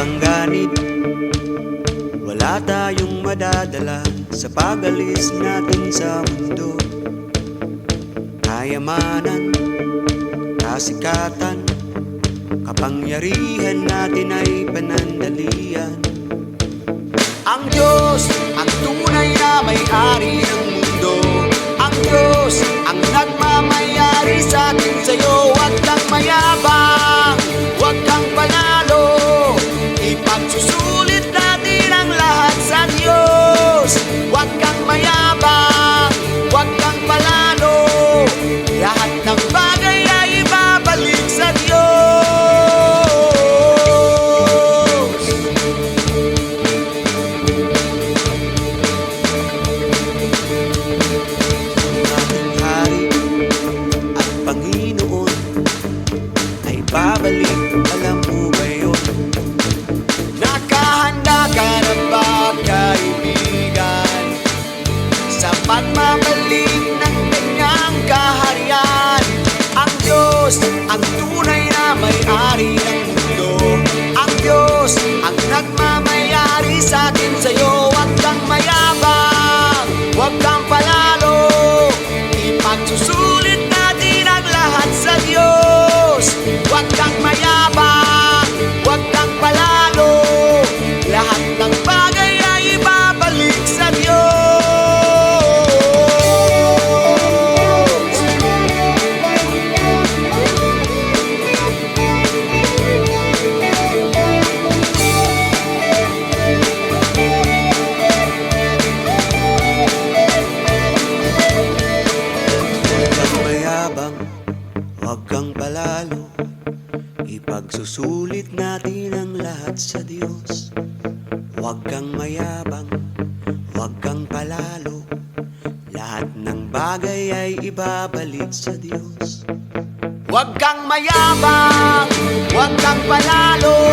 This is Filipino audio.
kang ganit. Wala tayong madadala Sa pagalis natin sa mundo. Kayamanan, kasikatan Kapangyarihan natin ay panandalian. Ang Diyos ang tunay na may-ari. Babalik, alam mo ba yun? Nakahanda ka na ba, kaibigan? Sa pagmabalik ng kanyang kaharian Ang Diyos, ang tunay na may-ari ng mundo Ang Diyos, ang nagmamayari sa akin sa'yo Huwag kang mayabang, huwag kang palalo Ipagsusulit natin ang lahat sa Diyos. Huwag kang mayabang, huwag kang palalo. Lahat ng bagay ay ibabalik sa Diyos. Huwag kang mayabang, huwag kang palalo